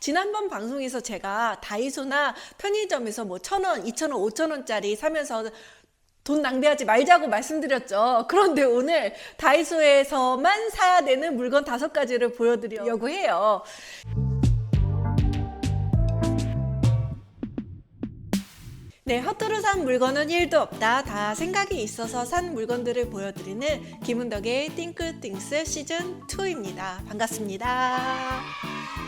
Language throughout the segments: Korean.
지난번 방송에서 제가 다이소나 편의점에서 뭐 천 원, 이천 원, 오천 원짜리 사면서 돈 낭비하지 말자고 말씀드렸죠. 그런데 오늘 다이소에서만 사야 되는 물건 다섯 가지를 보여드리려고 해요. 네, 허투루 산 물건은 1도 없다. 다 생각이 있어서 산 물건들을 보여드리는 김은덕의 띵크띵스 시즌 2입니다. 반갑습니다.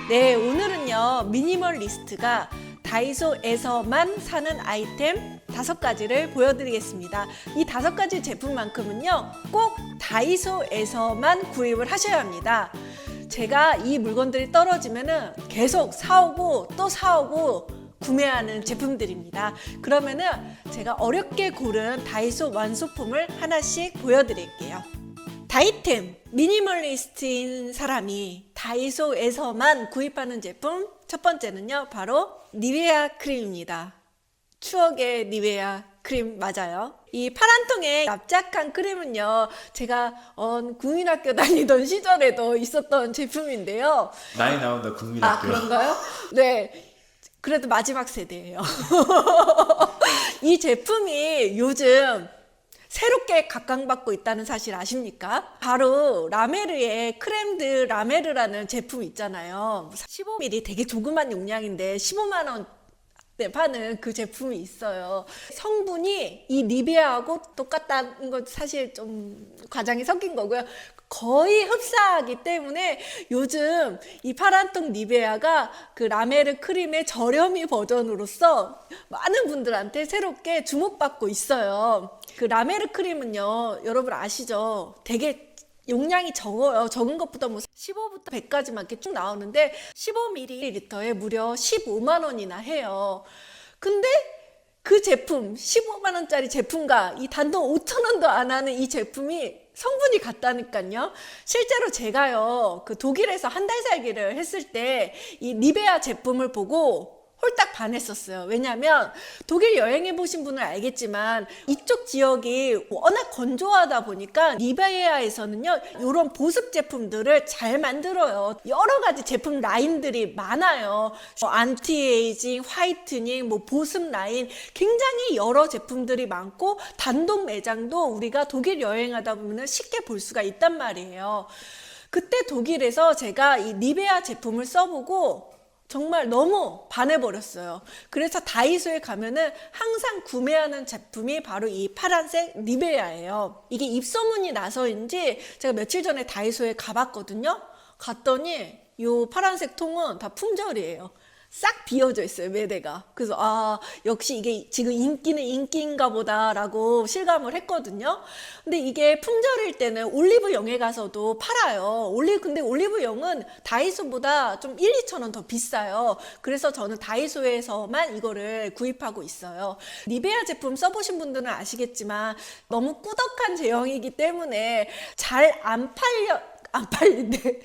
네, 오늘은요, 미니멀리스트가 다이소에서만 사는 아이템 다섯 가지를 보여드리겠습니다. 이 다섯 가지 제품만큼은요, 꼭 다이소에서만 구입을 하셔야 합니다. 제가 이 물건들이 떨어지면은 계속 사오고 또 사오고 구매하는 제품들입니다. 그러면은 제가 어렵게 고른 다이소 완소품을 하나씩 보여드릴게요. 다이템 미니멀리스트인 사람이 다이소에서만 구입하는 제품 첫 번째는요 바로 니베아 크림입니다. 추억의 니베아 크림 맞아요. 이 파란 통에 납작한 크림은요 제가 어, 국민학교 다니던 시절에도 있었던 제품인데요. 나이 나온다 아 국민학교. 그런가요? 네. 그래도 마지막 세대예요. 이 제품이 요즘 새롭게 각광받고 있다는 사실 아십니까? 바로 라메르의 크렘드 라메르라는 제품 있잖아요. 15ml 되게 조그만 용량인데 15만 원. 네, 파는 그 제품이 있어요. 성분이 이 니베아하고 똑같다는 건 사실 좀 과장이 섞인 거고요. 거의 흡사하기 때문에 요즘 이 파란통 니베아가 그 라메르 크림의 저렴이 버전으로서 많은 분들한테 새롭게 주목받고 있어요. 그 라메르 크림은요, 여러분 아시죠? 되게 용량이 적어요. 적은 것보다 뭐 15부터 100까지 막 이렇게 쭉 나오는데 15ml에 무려 15만 원이나 해요. 근데 그 제품 15만 원짜리 제품과 이 단돈 5천 원도 안 하는 이 제품이 성분이 같다니까요. 실제로 제가요 그 독일에서 한 달 살기를 했을 때 이 니베아 제품을 보고 홀딱 반했었어요. 왜냐하면 독일 여행해 보신 분은 알겠지만 이쪽 지역이 워낙 건조하다 보니까 니베아에서는요 이런 보습 제품들을 잘 만들어요. 여러 가지 제품 라인들이 많아요. 뭐 안티에이징, 화이트닝, 뭐 보습 라인 굉장히 여러 제품들이 많고 단독 매장도 우리가 독일 여행하다 보면 쉽게 볼 수가 있단 말이에요. 그때 독일에서 제가 이 니베아 제품을 써보고 정말 너무 반해버렸어요. 그래서 다이소에 가면은 항상 구매하는 제품이 바로 이 파란색 니베아예요. 이게 입소문이 나서인지 제가 며칠 전에 다이소에 가봤거든요. 갔더니 이 파란색 통은 다 품절이에요. 싹 비어져 있어요, 매대가. 그래서, 아, 역시 이게 지금 인기는 인기인가 보다라고 실감을 했거든요. 근데 이게 품절일 때는 올리브영에 가서도 팔아요. 올리, 근데 올리브영은 다이소보다 좀 1, 2천 원 더 비싸요. 그래서 저는 다이소에서만 이거를 구입하고 있어요. 니베아 제품 써보신 분들은 아시겠지만 너무 꾸덕한 제형이기 때문에 잘 안 팔려, 안 팔린대.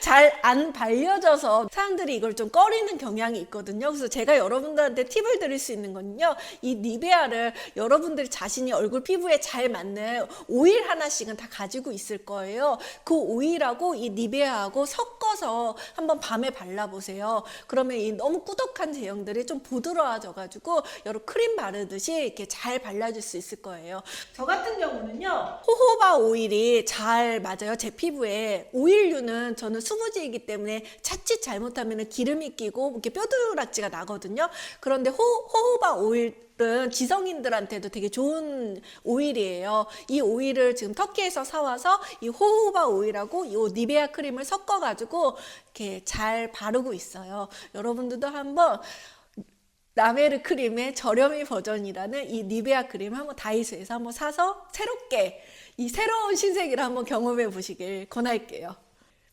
잘 안 발려져서 사람들이 이걸 좀 꺼리는 경향이 있거든요. 그래서 제가 여러분들한테 팁을 드릴 수 있는 건요. 이 니베아를 여러분들이 자신이 얼굴 피부에 잘 맞는 오일 하나씩은 다 가지고 있을 거예요. 그 오일하고 이 니베아하고 섞어서 한번 밤에 발라보세요. 그러면 이 너무 꾸덕한 제형들이 좀 부드러워져가지고 여러 크림 바르듯이 이렇게 잘 발라줄 수 있을 거예요. 저 같은 경우는요. 호호바 오일이 잘 맞아요. 제 피부에. 오일류는 저는 수부지이기 때문에 자칫 잘못하면 기름이 끼고 이렇게 뼈두락지가 나거든요. 그런데 호, 호호바 오일은 지성인들한테도 되게 좋은 오일이에요. 이 오일을 지금 터키에서 사와서 이 호호바 오일하고 이 니베아 크림을 섞어가지고 이렇게 잘 바르고 있어요. 여러분들도 한번 라메르 크림의 저렴이 버전이라는 이 니베아 크림 한번 다이소에서 한번 사서 새롭게 이 새로운 신세계를 한번 경험해 보시길 권할게요.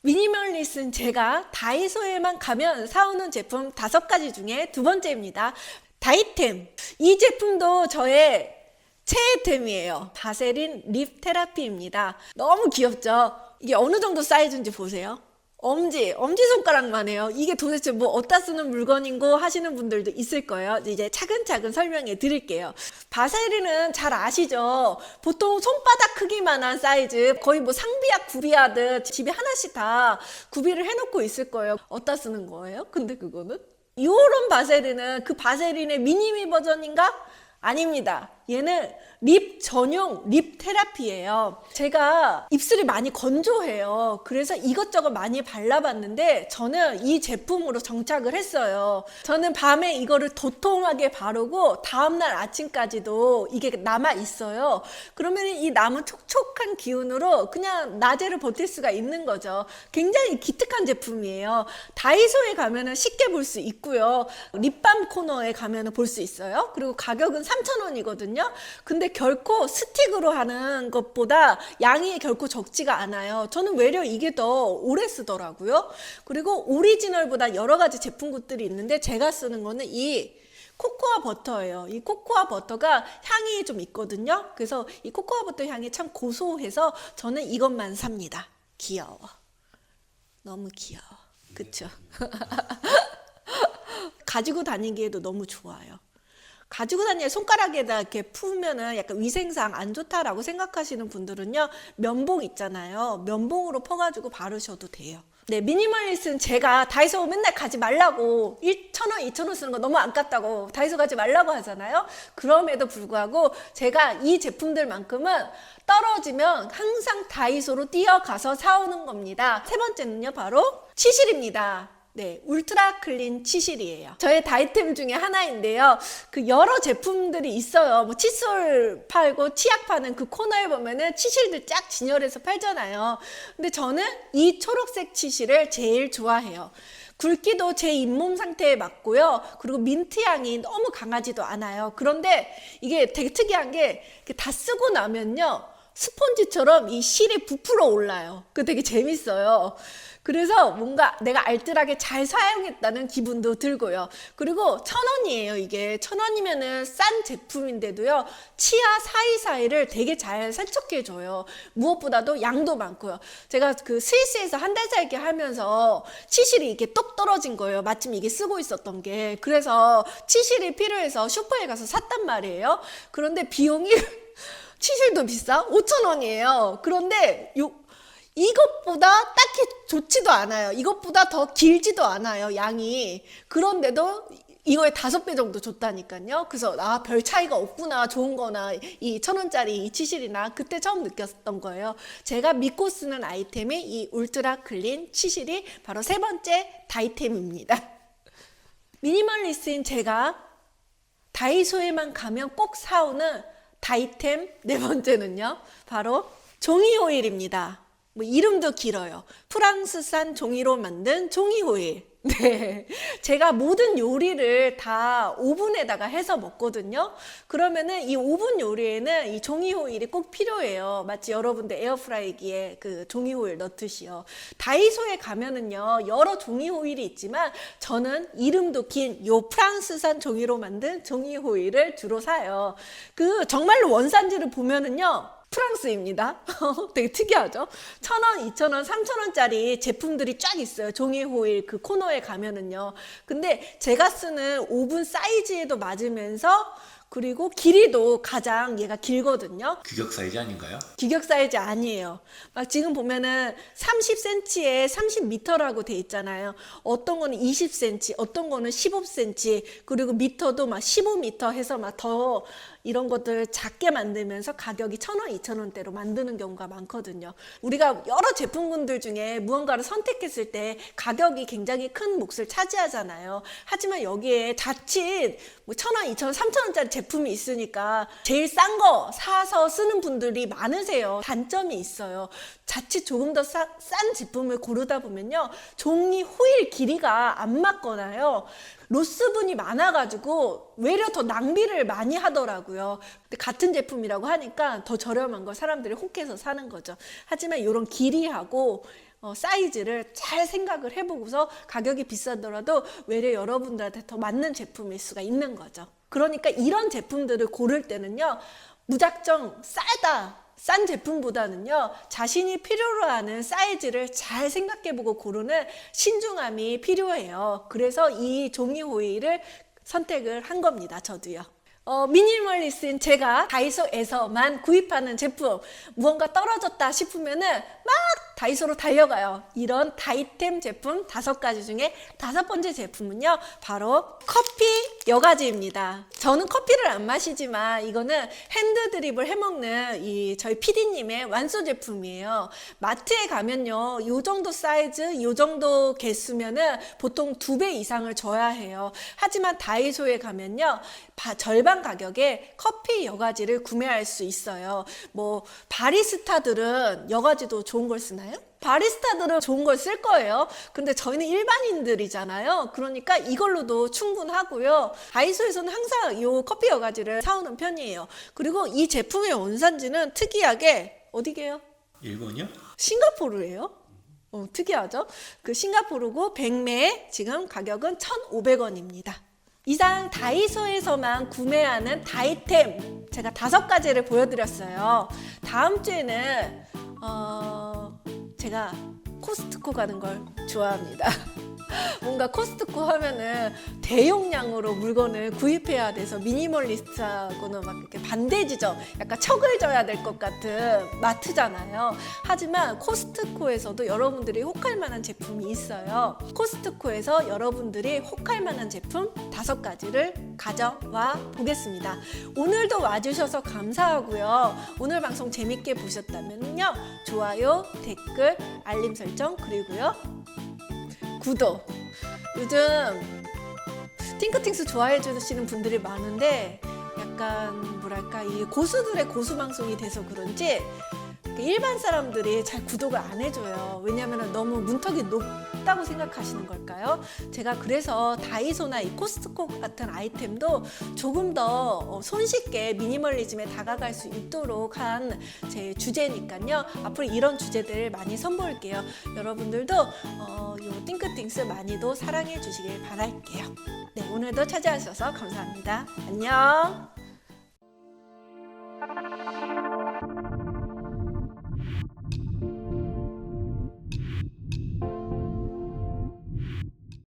미니멀리스트는 제가 다이소에만 가면 사오는 제품 다섯 가지 중에 두 번째입니다. 다이템. 이 제품도 저의 최애템이에요. 바세린 립 테라피입니다. 너무 귀엽죠? 이게 어느 정도 사이즈인지 보세요. 엄지, 엄지손가락만 해요. 이게 도대체 뭐 어디다 쓰는 물건인고 하시는 분들도 있을 거예요. 이제 차근차근 설명해 드릴게요. 바세린은 잘 아시죠? 보통 손바닥 크기만한 사이즈, 거의 뭐 상비약 구비하듯 집에 하나씩 다 구비를 해놓고 있을 거예요. 어디다 쓰는 거예요? 근데 그거는? 요런 바세린은 그 바세린의 미니미 버전인가? 아닙니다. 얘는 립 전용 립 테라피예요. 제가 입술이 많이 건조해요. 그래서 이것저것 많이 발라봤는데 저는 이 제품으로 정착을 했어요. 저는 밤에 이거를 도톰하게 바르고 다음날 아침까지도 이게 남아 있어요. 그러면 이 남은 촉촉한 기운으로 그냥 낮에를 버틸 수가 있는 거죠. 굉장히 기특한 제품이에요. 다이소에 가면은 쉽게 볼 수 있고요. 립밤 코너에 가면은 볼 수 있어요. 그리고 가격은 3,000원이거든요. 근데 결코 스틱으로 하는 것보다 양이 결코 적지가 않아요. 저는 외려 이게 더 오래 쓰더라고요. 그리고 오리지널보다 여러 가지 제품군들이 있는데 제가 쓰는 거는 이 코코아 버터예요. 이 코코아 버터가 향이 좀 있거든요. 그래서 이 코코아 버터 향이 참 고소해서 저는 이것만 삽니다. 귀여워. 너무 귀여워. 그쵸? 가지고 다니기에도 너무 좋아요. 가지고 다니는 손가락에다 이렇게 풀면은 약간 위생상 안 좋다라고 생각하시는 분들은요, 면봉 있잖아요. 면봉으로 퍼가지고 바르셔도 돼요. 네, 미니멀리스트는 제가 다이소 맨날 가지 말라고 1,000원, 2,000원 쓰는 거 너무 아깝다고 다이소 가지 말라고 하잖아요. 그럼에도 불구하고 제가 이 제품들만큼은 떨어지면 항상 다이소로 뛰어가서 사오는 겁니다. 세 번째는요, 바로 치실입니다. 네, 울트라 클린 치실이에요. 저의 다이템 중에 하나인데요. 그 여러 제품들이 있어요. 뭐 칫솔 팔고 치약 파는 그 코너에 보면은 치실들 쫙 진열해서 팔잖아요. 근데 저는 이 초록색 치실을 제일 좋아해요. 굵기도 제 잇몸 상태에 맞고요. 그리고 민트 향이 너무 강하지도 않아요. 그런데 이게 되게 특이한 게 다 쓰고 나면요. 스펀지처럼 이 실이 부풀어 올라요. 그 되게 재밌어요. 그래서 뭔가 내가 알뜰하게 잘 사용했다는 기분도 들고요. 그리고 천 원이에요, 이게. 천 원이면은 싼 제품인데도요, 치아 사이사이를 되게 잘 세척해 줘요. 무엇보다도 양도 많고요. 제가 그 스위스에서 한 달 살기 하면서 치실이 이렇게 똑 떨어진 거예요. 마침 이게 쓰고 있었던 게. 그래서 치실이 필요해서 슈퍼에 가서 샀단 말이에요. 그런데 비용이 치실도 비싸? 5천 원이에요. 그런데 요, 이것보다 딱히 좋지도 않아요. 이것보다 더 길지도 않아요, 양이. 그런데도 이거의 다섯 배 정도 줬다니까요. 그래서 아, 별 차이가 없구나. 좋은 거나 이 천 원짜리 이 치실이나 그때 처음 느꼈던 거예요. 제가 믿고 쓰는 아이템이 이 울트라 클린 치실이 바로 세 번째 다이템입니다. 미니멀리스트인 제가 다이소에만 가면 꼭 사오는 다이템 네 번째는요. 바로 종이 호일입니다. 뭐 이름도 길어요. 프랑스산 종이로 만든 종이 호일. 네. 제가 모든 요리를 다 오븐에다가 해서 먹거든요. 그러면은 이 오븐 요리에는 이 종이 호일이 꼭 필요해요. 마치 여러분들 에어프라이기에 그 종이 호일 넣듯이요. 다이소에 가면은요, 여러 종이 호일이 있지만 저는 이름도 긴 요 프랑스산 종이로 만든 종이 호일을 주로 사요. 그 정말로 원산지를 보면은요, 프랑스입니다. 되게 특이하죠? 천 원, 이천 원, 삼천 원짜리 제품들이 쫙 있어요. 종이 호일 그 코너에 가면은요. 근데 제가 쓰는 오븐 사이즈에도 맞으면서 그리고 길이도 가장 얘가 길거든요. 규격 사이즈 아닌가요? 규격 사이즈 아니에요. 막 지금 보면은 30cm에 30m라고 돼 있잖아요. 어떤 거는 20cm, 어떤 거는 15cm, 그리고 미터도 막 15m 해서 막 더 이런 것들 작게 만들면서 가격이 천 원, 이천 원대로 만드는 경우가 많거든요. 우리가 여러 제품군들 중에 무언가를 선택했을 때 가격이 굉장히 큰 몫을 차지하잖아요. 하지만 여기에 자칫 뭐천 원, 이천 원, 삼천 원짜리 제품이 있으니까 제일 싼 거 사서 쓰는 분들이 많으세요. 단점이 있어요. 자칫 조금 더 싼 제품을 고르다 보면요. 종이 호일 길이가 안 맞거나요. 로스분이 많아가지고 외려 더 낭비를 많이 하더라고요. 같은 제품이라고 하니까 더 저렴한 걸 사람들이 혹해서 사는 거죠. 하지만 이런 길이하고 어, 사이즈를 잘 생각을 해보고서 가격이 비싸더라도 외려 여러분들한테 더 맞는 제품일 수가 있는 거죠. 그러니까 이런 제품들을 고를 때는요, 무작정 싸다. 싼 제품보다는요, 자신이 필요로 하는 사이즈를 잘 생각해보고 고르는 신중함이 필요해요. 그래서 이 종이 호일을 선택을 한 겁니다, 저도요. 어, 미니멀리스트인 제가 다이소에서만 구입하는 제품, 무언가 떨어졌다 싶으면은 막 다이소로 달려가요. 이런 다이템 제품 다섯 가지 중에 다섯 번째 제품은요, 바로 커피 여가지입니다. 저는 커피를 안 마시지만 이거는 핸드 드립을 해먹는 이 저희 PD님의 완소 제품이에요. 마트에 가면요, 요 정도 사이즈, 요 정도 개수면은 보통 두 배 이상을 줘야 해요. 하지만 다이소에 가면요, 바- 절반 가격에 커피 여가지를 구매할 수 있어요. 뭐 바리스타들은 여가지도 좋은 걸 쓰나요? 바리스타들은 좋은 걸 쓸 거예요. 근데 저희는 일반인들이잖아요. 그러니까 이걸로도 충분하고요. 다이소에서는 항상 이 커피 여가지를 사오는 편이에요. 그리고 이 제품의 원산지는 특이하게 어디게요? 일본이요? 싱가포르예요. 어, 특이하죠? 그 싱가포르고 백매 지금 가격은 1,500원입니다. 이상 다이소에서만 구매하는 다이템 제가 다섯 가지를 보여드렸어요. 다음 주에는 어, 제가 코스트코 가는 걸 좋아합니다. 뭔가 코스트코 하면은 대용량으로 물건을 구입해야 돼서 미니멀리스트하고는 막 이렇게 반대지죠. 약간 척을 져야 될 것 같은 마트잖아요. 하지만 코스트코에서도 여러분들이 혹할 만한 제품이 있어요. 코스트코에서 여러분들이 혹할 만한 제품 다섯 가지를 가져와 보겠습니다. 오늘도 와주셔서 감사하고요. 오늘 방송 재밌게 보셨다면요. 좋아요, 댓글, 알림 설정, 그리고요. 구독. 요즘 팅크팅스 좋아해 주시는 분들이 많은데 약간 뭐랄까 이 고수들의 고수 방송이 돼서 그런지 일반 사람들이 잘 구독을 안 해줘요. 왜냐하면 너무 문턱이 높 다고 생각하시는 걸까요? 제가 그래서 다이소나 이 코스트코 같은 아이템도 조금 더 어, 손쉽게 미니멀리즘에 다가갈 수 있도록 한 제 주제니까요. 앞으로 이런 주제들 많이 선보일게요. 여러분들도 어, 요 띵크띵스 많이도 사랑해 주시길 바랄게요. 네, 오늘도 찾아주셔서 감사합니다. 안녕.